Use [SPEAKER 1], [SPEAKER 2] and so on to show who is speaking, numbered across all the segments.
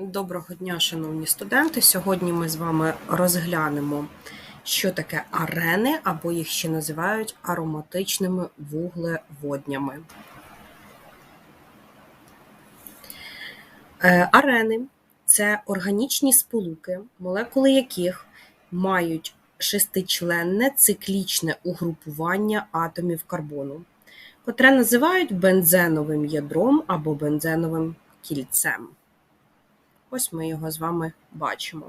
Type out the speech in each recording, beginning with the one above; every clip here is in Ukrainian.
[SPEAKER 1] Доброго дня, шановні студенти. Сьогодні ми з вами розглянемо, що таке арени, або їх ще називають ароматичними вуглеводнями. Е, Арени це органічні сполуки, молекули яких мають шестичленне циклічне угрупування атомів карбону, котре називають бензеновим ядром або бензеновим кільцем. Ось ми його з вами бачимо.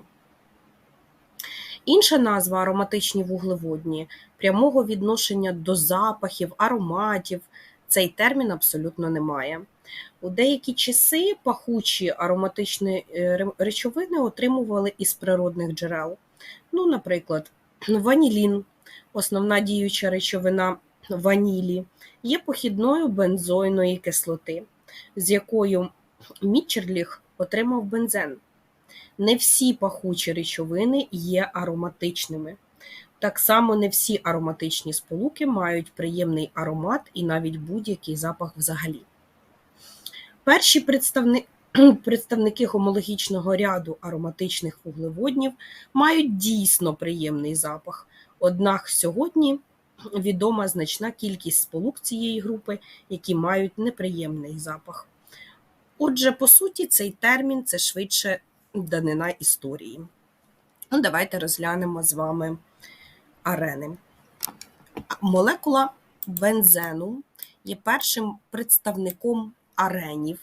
[SPEAKER 1] Інша назва ароматичні вуглеводні прямого відношення до запахів, ароматів. Цей термін абсолютно не має. У деякі часи пахучі ароматичні е, речовини отримували із природних джерел. Ну, Наприклад, ванілін, основна діюча речовина ванілі, є похідною бензойної кислоти, з якою Мічерліх отримав бензен. Не всі пахучі речовини є ароматичними. Так само не всі ароматичні сполуки мають приємний аромат і навіть будь-який запах взагалі. Перші представники Представники гомологічного ряду ароматичних вуглеводнів мають дійсно приємний запах, однак сьогодні відома значна кількість сполук цієї групи, які мають неприємний запах. Отже, по суті, цей термін це швидше данина історії. Ну, Давайте розглянемо з вами арени. Молекула бензену є першим представником аренів,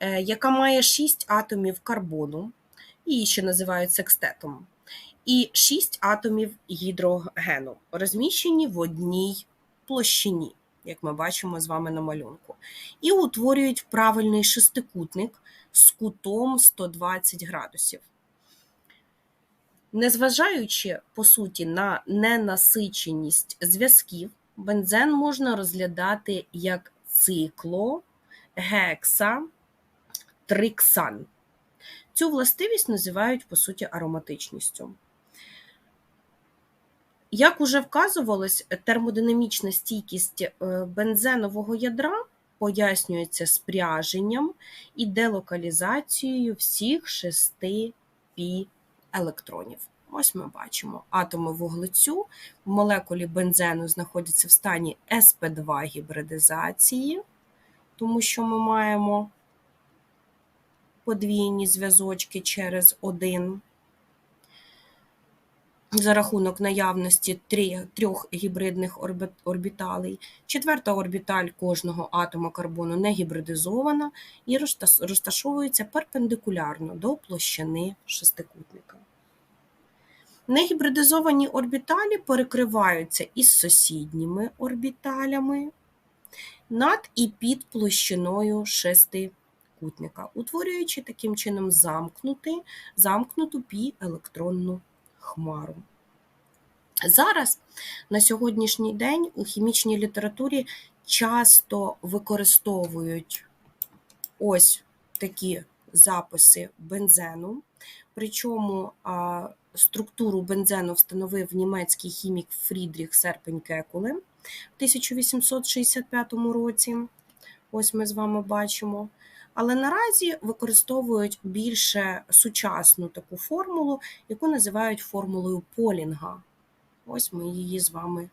[SPEAKER 1] е, яка має 6 атомів карбону, її ще називають секстетом, і 6 атомів гідрогену, розміщені в одній площині як ми бачимо з вами на малюнку, і утворюють правильний шестикутник з кутом 120 градусів. Незважаючи, по суті, на ненасиченість зв'язків, бензен можна розглядати як цикло, гекса, триксан. Цю властивість називають, по суті, ароматичністю. Як уже вказувалось, термодинамічна стійкість е, бензенового ядра пояснюється спряженням і делокалізацією всіх шести пі електронів. Ось ми бачимо, атоми вуглецю в молекулі бензену знаходяться в стані СП2 гібридизації, тому що ми маємо подвійні зв'язочки через один за рахунок наявності трьох гібридних орбіталей. Четверта орбіталь кожного атома карбону не гібридизована і розташовується перпендикулярно до площини шестикутника. Негібридизовані орбіталі перекриваються із сусідніми орбіталями над і під площиною шестикутника, утворюючи таким чином замкнуту пі електронну хмару. Зараз на сьогоднішній день у хімічній літературі часто використовують ось такі записи бензену, причому структуру бензену встановив німецький хімік Фрідріх Серпень Кекуле в 1865 році. Ось ми з вами бачимо. Але наразі використовують більше сучасну таку формулу, яку називають формулою Полінга. Ось ми її з вами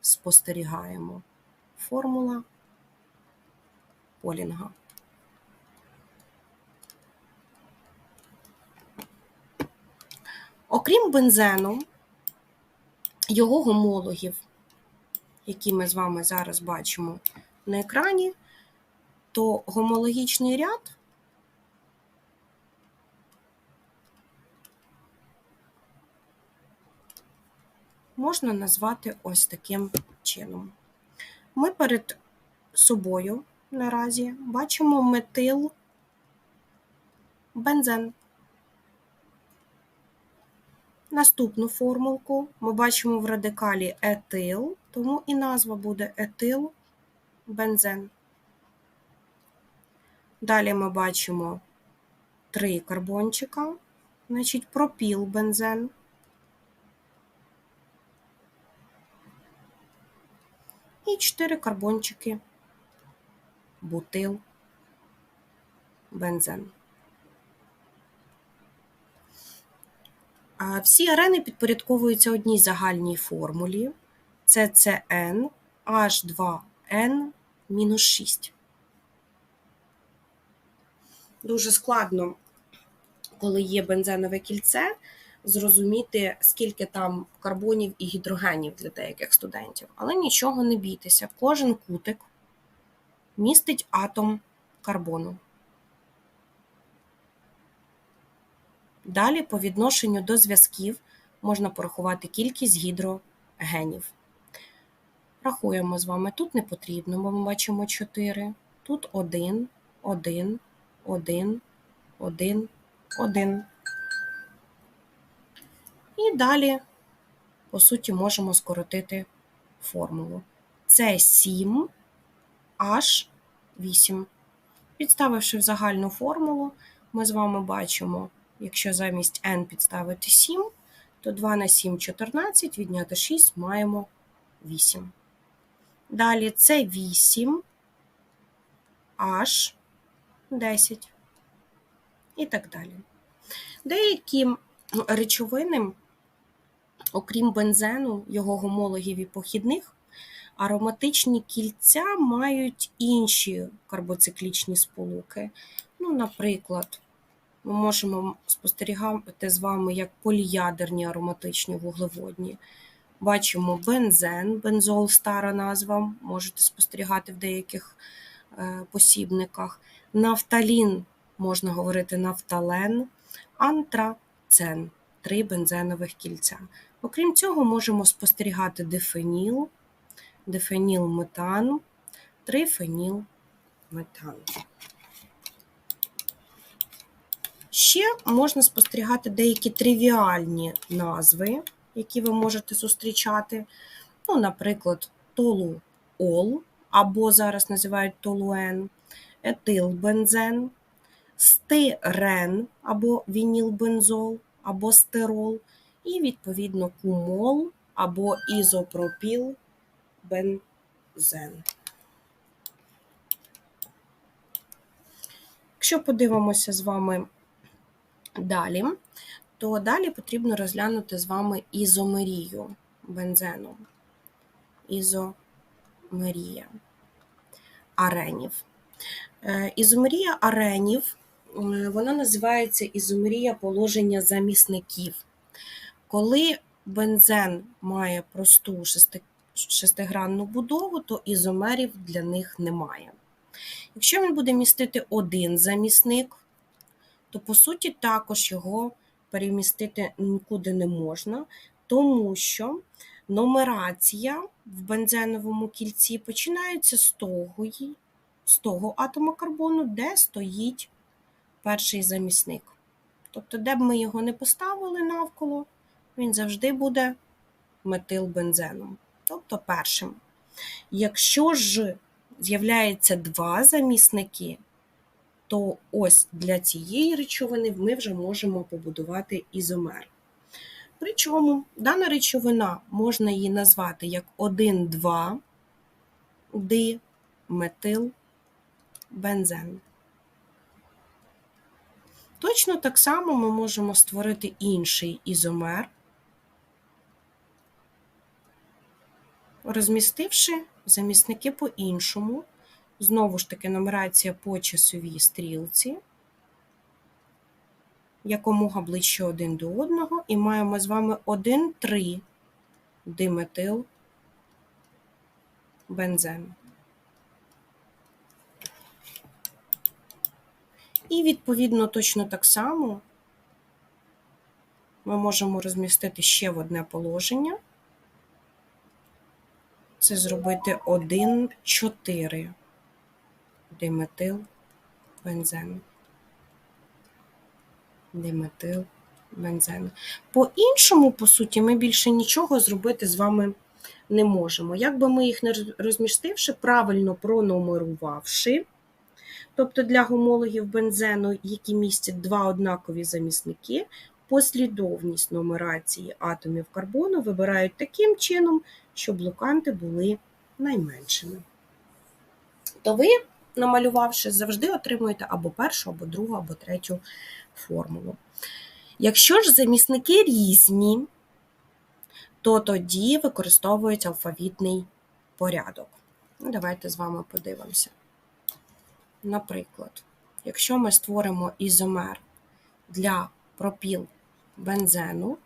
[SPEAKER 1] спостерігаємо. Формула Полінга. Окрім бензену, його гомологів, які ми з вами зараз бачимо на екрані то гомологічний ряд можна назвати ось таким чином. Ми перед собою наразі бачимо метил бензен. Наступну формулку ми бачимо в радикалі етил, тому і назва буде етил бензен. Далі ми бачимо три карбончика, значить пропіл-бензен. І чотири карбончики бутил бензен. А Всі арени підпорядковуються одній загальній формулі. CCN H2N мінус 6. Дуже складно, коли є бензенове кільце, зрозуміти, скільки там карбонів і гідрогенів для деяких студентів. Але нічого не бійтеся, кожен кутик містить атом карбону. Далі по відношенню до зв'язків можна порахувати кількість гідрогенів. Рахуємо з вами. Тут не потрібно, бо ми бачимо 4. Тут 1, 1, 1, 1, 1. І далі, по суті, можемо скоротити формулу. Це 7 h 8. Підставивши в загальну формулу, ми з вами бачимо, якщо замість n підставити 7, то 2 на 7 14, відняти 6 маємо 8. Далі це 8 h 10 і так далі. Деякі речовини, окрім бензену, його гомологів і похідних, ароматичні кільця мають інші карбоциклічні сполуки. Ну, Наприклад, ми можемо спостерігати з вами як поліядерні ароматичні вуглеводні. Бачимо бензен, бензол стара назва, можете спостерігати в деяких посібниках. Нафталін, можна говорити нафтален, антрацен три бензенових кільця. Окрім цього, можемо спостерігати дифеніл, дифенілметан, трифенілметан. Ще можна спостерігати деякі тривіальні назви, які ви можете зустрічати. Ну, Наприклад, толуол, або зараз називають толуен, етилбензен, стирен або вінілбензол, або стирол, і, відповідно, кумол або ізопропіл бензен. Якщо подивимося з вами далі, то далі потрібно розглянути з вами ізомерію бензену. Ізомерія аренів. Е, ізомерія аренів Е, вона називається ізомерія положення замісників. Коли бензен має просту шестигранну будову, то ізомерів для них немає. Якщо він буде містити один замісник, то по суті також його перемістити нікуди не можна, тому що нумерація в бензеновому кільці починається з того, з того атома карбону, де стоїть перший замісник. Тобто, де б ми його не поставили навколо, він завжди буде метилбензеном, тобто першим. Якщо ж з'являється два замісники, то ось для цієї речовини ми вже можемо побудувати ізомер. Причому дана речовина можна її назвати як 1,2 диметилбензен. Точно так само ми можемо створити інший ізомер, розмістивши замісники по-іншому. Знову ж таки, нумерація по часовій стрілці, якомога ближче один до одного, і маємо з вами 1,3 диметил бензен. І, відповідно, точно так само ми можемо розмістити ще в одне положення. Це зробити 1,4 диметил бензен. Диметил бензен. По-іншому, по суті, ми більше нічого зробити з вами не можемо. Як би ми їх не розмістивши, правильно пронумерувавши. Тобто для гомологів бензену, які містять два однакові замісники, послідовність нумерації атомів карбону вибирають таким чином, щоб луканти були найменшими. То ви, намалювавши, завжди отримуєте або першу, або другу, або третю формулу. Якщо ж замісники різні, то тоді використовують алфавітний порядок. Ну, Давайте з вами подивимося. Наприклад, якщо ми створимо ізомер для пропіл бензену,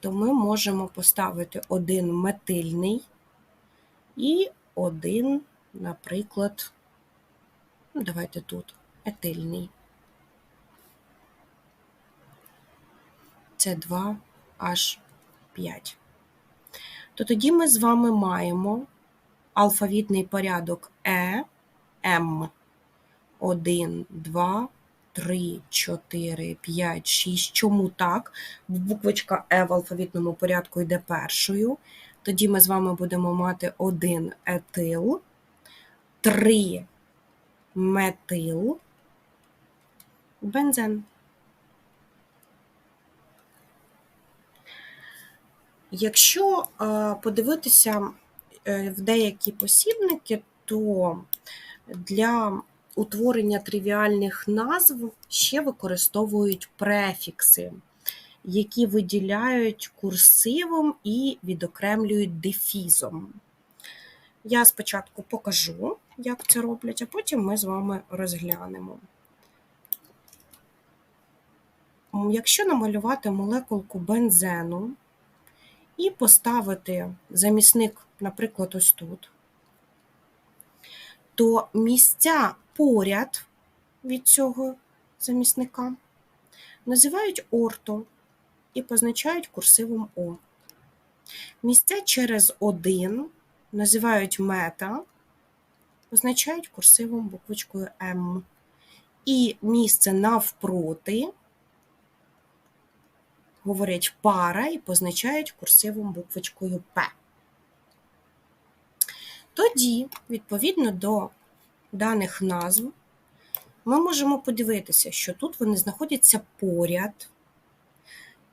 [SPEAKER 1] то ми можемо поставити один метильний і один, наприклад, ну, давайте тут етильний. Це 2H5. То тоді ми з вами маємо алфавітний порядок Е, М. 1, 2, 3, 4, 5, 6. Чому так? Буквочка Е в алфавітному порядку йде першою. Тоді ми з вами будемо мати 1 етил, 3 метил, бензен. Якщо подивитися е, в деякі посібники, то для утворення тривіальних назв ще використовують префікси, які виділяють курсивом і відокремлюють дефізом. Я спочатку покажу, як це роблять, а потім ми з вами розглянемо. Якщо намалювати молекулку бензену і поставити замісник, наприклад, ось тут, то місця поряд від цього замісника називають орто і позначають курсивом О. Місця через один називають мета, позначають курсивом буквочкою М. І місце навпроти говорять пара і позначають курсивом буквочкою П. Тоді, відповідно до даних назв, ми можемо подивитися, що тут вони знаходяться поряд.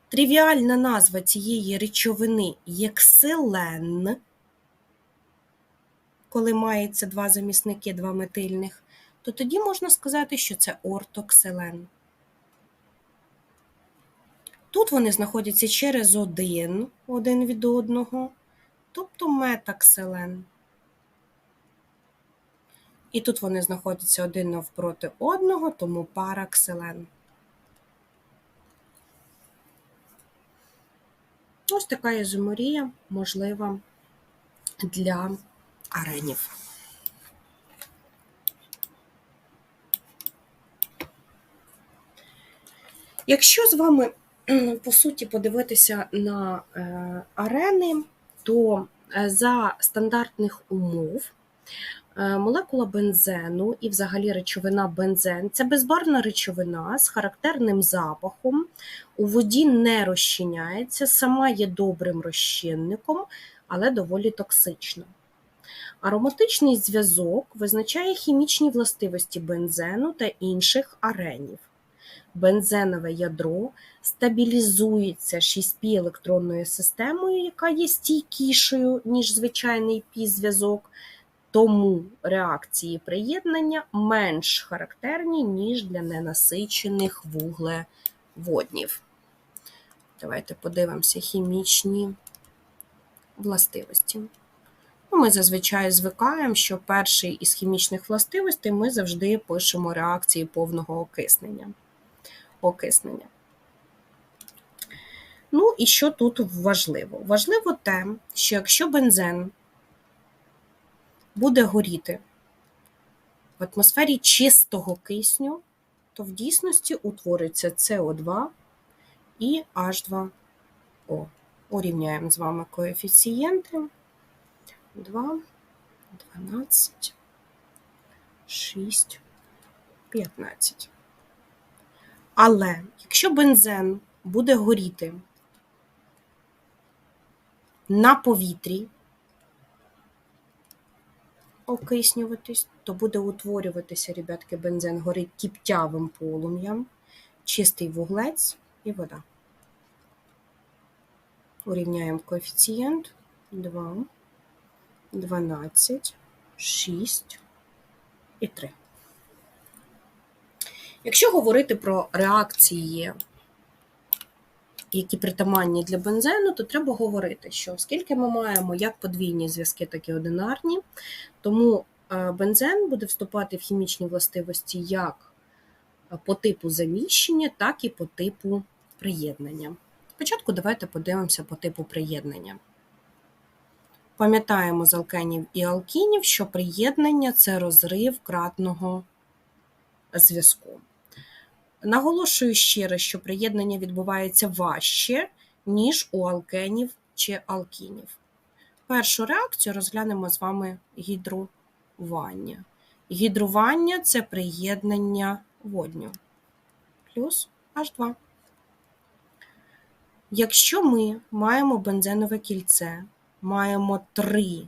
[SPEAKER 1] Тривіальна назва цієї речовини є ксилен, коли мається два замісники, два метильних, то тоді можна сказати, що це ортоксилен. Тут вони знаходяться через один один від одного, тобто метакселен. І тут вони знаходяться один навпроти одного, тому паракселен. Ось така ізоморія можлива для аренів. Якщо з вами, по суті, подивитися на е, арени, то е, за стандартних умов Е, молекула бензену і взагалі речовина бензен це безбарна речовина з характерним запахом, у воді не розчиняється, сама є добрим розчинником, але доволі токсична. Ароматичний зв'язок визначає хімічні властивості бензену та інших аренів. Бензенове ядро стабілізується 6 електронною системою, яка є стійкішою, ніж звичайний пі-зв'язок, тому реакції приєднання менш характерні, ніж для ненасичених вуглеводнів. Давайте подивимося хімічні властивості. Ну, ми зазвичай звикаємо, що перший із хімічних властивостей ми завжди пишемо реакції повного окиснення. Окиснення. Ну, і що тут важливо? Важливо те, що якщо бензен буде горіти в атмосфері чистого кисню, то в дійсності утвориться СО2 і H2O. Урівняємо з вами коефіцієнти 2, 12, 6, 15. Але якщо бензен буде горіти на повітрі, окиснюватись, то буде утворюватися, ребятки, бензин горить кіптявим полум'ям, чистий вуглець і вода. Урівняємо коефіцієнт 2, 12, 6 і 3. Якщо говорити про реакції які притаманні для бензену, то треба говорити, що оскільки ми маємо як подвійні зв'язки, так і одинарні, тому е, бензен буде вступати в хімічні властивості як по типу заміщення, так і по типу приєднання. Спочатку давайте подивимося по типу приєднання. Пам'ятаємо з алкенів і алкінів, що приєднання це розрив кратного зв'язку. Наголошую ще раз, що приєднання відбувається важче, ніж у алкенів чи алкінів. Першу реакцію розглянемо з вами гідрування. Гідрування це приєднання водню плюс H2. Якщо ми маємо бензенове кільце, маємо три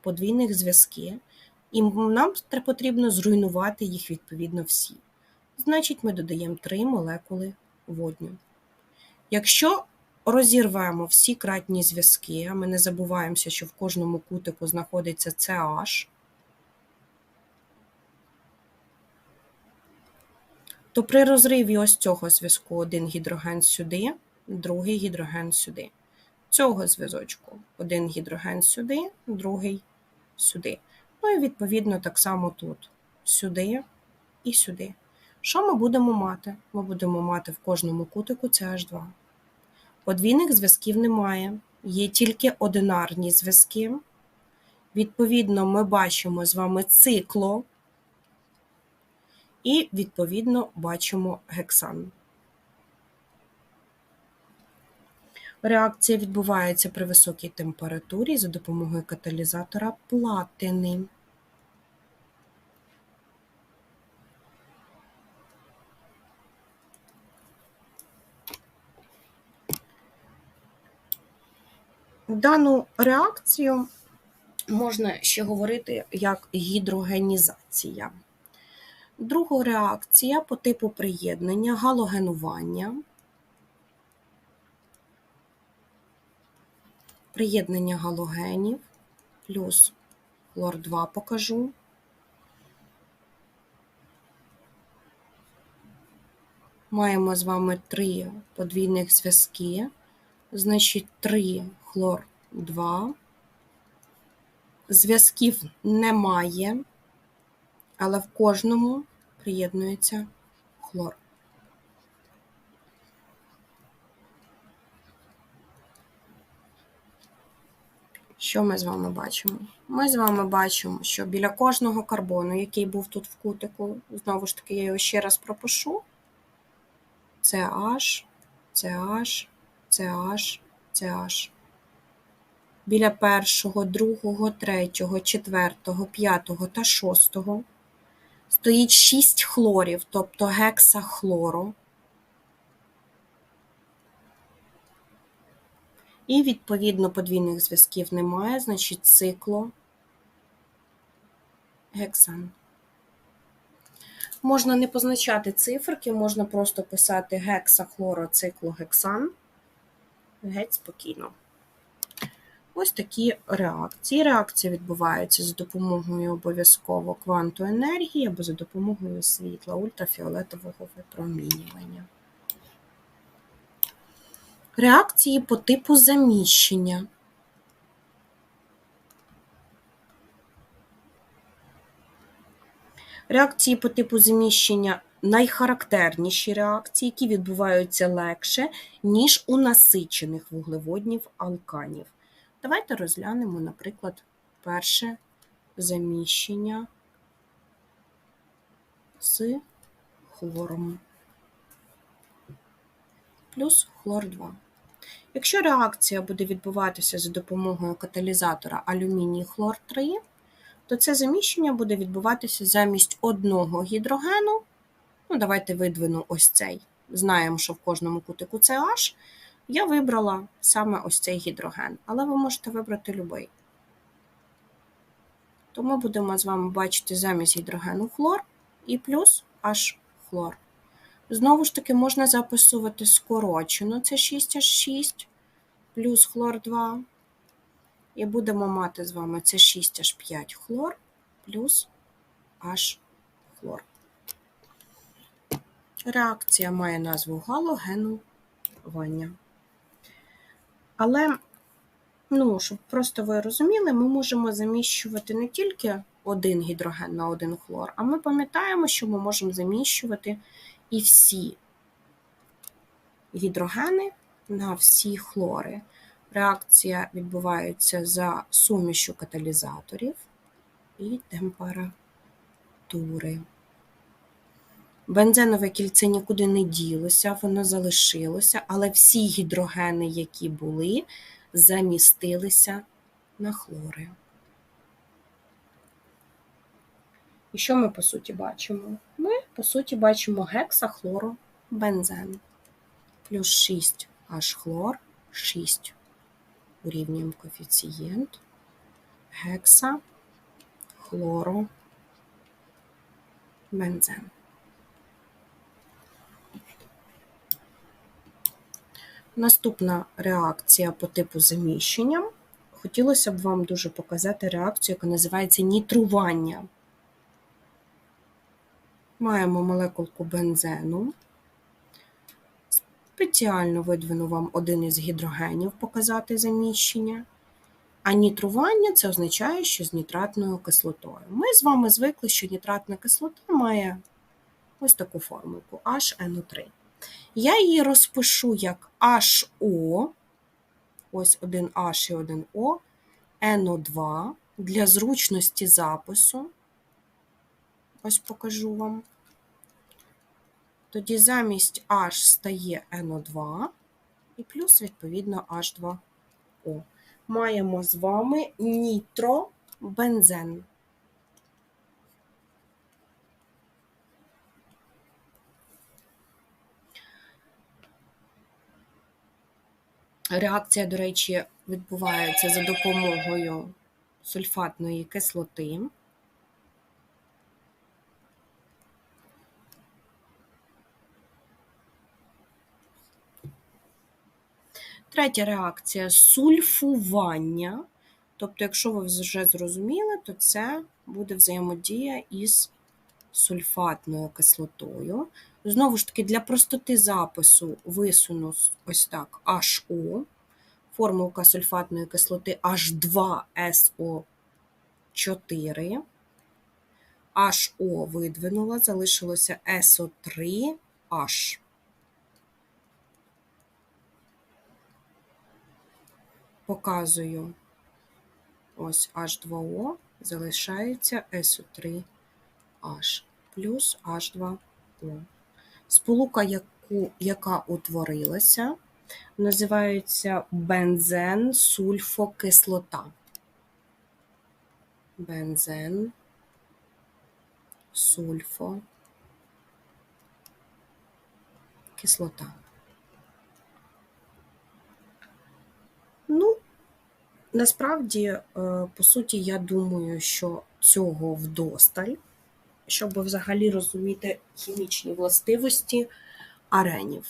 [SPEAKER 1] подвійних зв'язки, і нам потрібно зруйнувати їх відповідно всі. Значить, ми додаємо три молекули водню. Якщо розірвемо всі кратні зв'язки, а ми не забуваємося, що в кожному кутику знаходиться CH, то при розриві ось цього зв'язку один гідроген сюди, другий гідроген сюди. Цього зв'язочку один гідроген сюди, другий сюди. Ну і відповідно так само тут сюди і сюди. Що ми будемо мати? Ми будемо мати в кожному кутику CH2. Подвійних зв'язків немає, є тільки одинарні зв'язки. Відповідно, ми бачимо з вами цикло і, відповідно, бачимо гексан. Реакція відбувається при високій температурі за допомогою каталізатора платини. Дану реакцію можна ще говорити як гідрогенізація. Друга реакція по типу приєднання галогенування. Приєднання галогенів плюс хлор 2 покажу. Маємо з вами три подвійних зв'язки, значить 3 хлор 2. Зв'язків немає, але в кожному приєднується хлор. Що ми з вами бачимо? Ми з вами бачимо, що біля кожного карбону, який був тут в кутику, знову ж таки, я його ще раз пропишу: CH, CH, CH, CH. Біля першого, другого, третього, четвертого, п'ятого та шостого стоїть 6 хлорів, тобто гексахлору. І, відповідно, подвійних зв'язків немає, значить цикло гексан. Можна не позначати циферки, можна просто писати гексахлороциклогексан. Геть спокійно. Ось такі реакції. Реакція відбувається за допомогою обов'язково кванту енергії або за допомогою світла, ультрафіолетового випромінювання. Реакції по типу заміщення. Реакції по типу заміщення найхарактерніші реакції, які відбуваються легше, ніж у насичених вуглеводнів алканів. Давайте розглянемо, наприклад, перше заміщення з хлором плюс хлор 2. Якщо реакція буде відбуватися за допомогою каталізатора алюміній хлор 3, то це заміщення буде відбуватися замість одного гідрогену. Ну, давайте видвину ось цей. Знаємо, що в кожному кутику це H. Я вибрала саме ось цей гідроген, але ви можете вибрати будь-який. То будемо з вами бачити замість гідрогену хлор і плюс H хлор. Знову ж таки, можна записувати скорочено, це 6H6 плюс хлор 2. І будемо мати з вами це 6H5 хлор плюс H хлор. Реакція має назву галогену нітрування. Але, ну, щоб просто ви розуміли, ми можемо заміщувати не тільки один гідроген на один хлор, а ми пам'ятаємо, що ми можемо заміщувати і всі гідрогени на всі хлори. Реакція відбувається за сумішю каталізаторів і температури. Бензенове кільце нікуди не ділося, воно залишилося, але всі гідрогени, які були, замістилися на хлори. І що ми по суті бачимо? Ми, по суті, бачимо гексахлоробензен плюс 6 H хлор, 6 урівнюємо коефіцієнт гекса хлоробензен. Наступна реакція по типу заміщення. Хотілося б вам дуже показати реакцію, яка називається нітрування. Маємо молекулку бензену. Спеціально видвину вам один із гідрогенів показати заміщення. А нітрування це означає, що з нітратною кислотою. Ми з вами звикли, що нітратна кислота має ось таку формулку HNO3. Я її розпишу як HO, ось один H і один O, NO2 для зручності запису. Ось покажу вам. Тоді замість H стає NO2 і плюс, відповідно, H2O. Маємо з вами нітробензен. Реакція, до речі, відбувається за допомогою сульфатної кислоти. Третя реакція сульфування. Тобто, якщо ви вже зрозуміли, то це буде взаємодія із сульфатною кислотою. Знову ж таки, для простоти запису висуну ось так HO, формулка сульфатної кислоти H2SO4. HO видвинула, залишилося SO3H. Показую ось H2O, залишається SO3H плюс H2O. Сполука, яку, яка утворилася, називається бензен сульфокислота. Бензен сульфо кислота. Ну, насправді, е, по суті, я думаю, що цього вдосталь, щоб взагалі розуміти хімічні властивості аренів.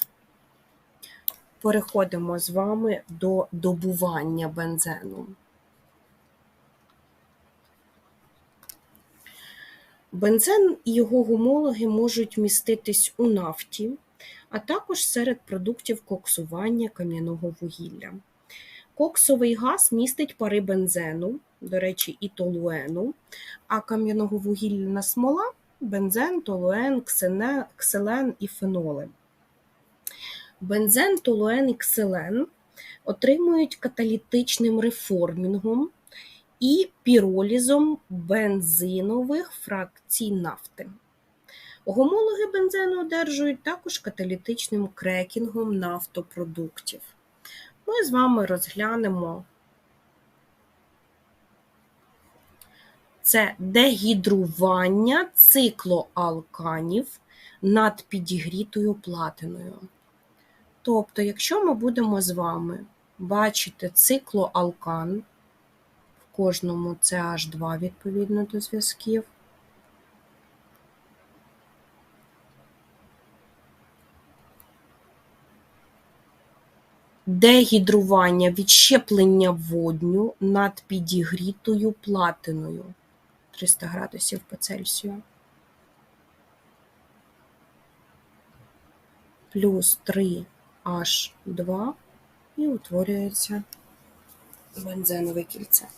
[SPEAKER 1] Переходимо з вами до добування бензену. Бензен і його гомологи можуть міститись у нафті, а також серед продуктів коксування кам'яного вугілля. Коксовий газ містить пари бензену, до речі, і толуену, а кам'яного-вугільна смола бензен, толуен, ксене, кселен і феноли. Бензен, толуен і кселен отримують каталітичним реформінгом і піролізом бензинових фракцій нафти. Гомологи бензену одержують також каталітичним крекінгом нафтопродуктів. Ми з вами розглянемо це дегідрування циклоалканів над підігрітою платиною. Тобто, якщо ми будемо з вами бачити циклоалкан, в кожному CH2 відповідно до зв'язків, дегідрування відщеплення водню над підігрітою платиною 300 градусів по Цельсію. Плюс 3 H2 і утворюється бензенове кільце.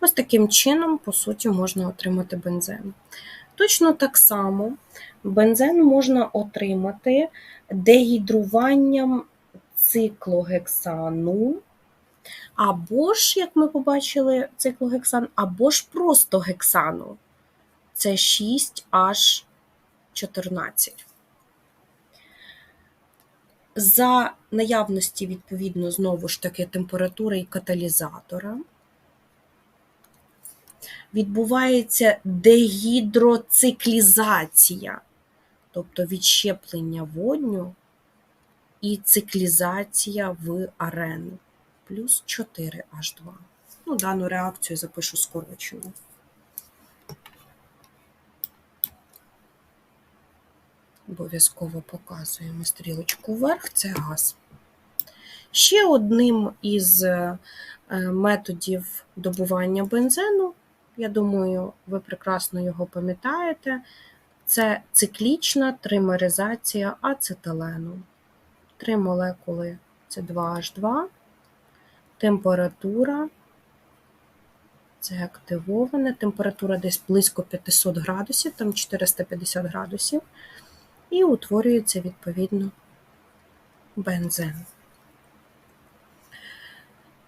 [SPEAKER 1] Ось таким чином, по суті, можна отримати бензен. Точно так само бензен можна отримати дегідруванням циклогексану, або ж, як ми побачили, циклогексан, або ж просто гексану. Це 6H14. За наявності, відповідно, знову ж таки, температури і каталізатора відбувається дегідроциклізація, тобто відщеплення водню і циклізація в арену плюс 4H2. Ну, Дану реакцію запишу скорочено. Обов'язково показуємо стрілочку вверх, це газ. Ще одним із е, методів добування бензену, я думаю, ви прекрасно його пам'ятаєте, це циклічна тримеризація ацетилену. Три молекули це 2H2, температура, це активоване, температура десь близько 500 градусів, там 450 градусів, і утворюється відповідно бензен.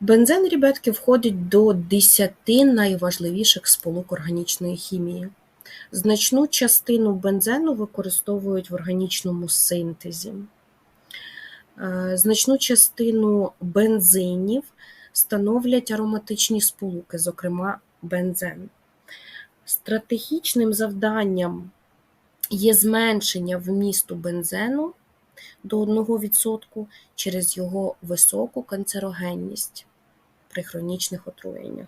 [SPEAKER 1] Бензен, ребятки, входить до 10 найважливіших сполук органічної хімії. Значну частину бензену використовують в органічному синтезі. Е, Значну частину бензинів становлять ароматичні сполуки, зокрема бензен. Стратегічним завданням є зменшення вмісту бензену до 1% через його високу канцерогенність при хронічних отруєннях.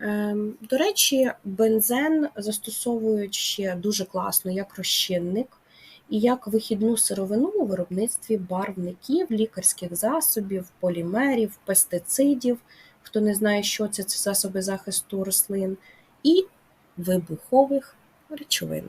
[SPEAKER 1] Ем, До речі, бензен застосовують ще дуже класно як розчинник і як вихідну сировину у виробництві барвників, лікарських засобів, полімерів, пестицидів. Хто не знає, що це, це засоби захисту рослин, і вибухових речовин.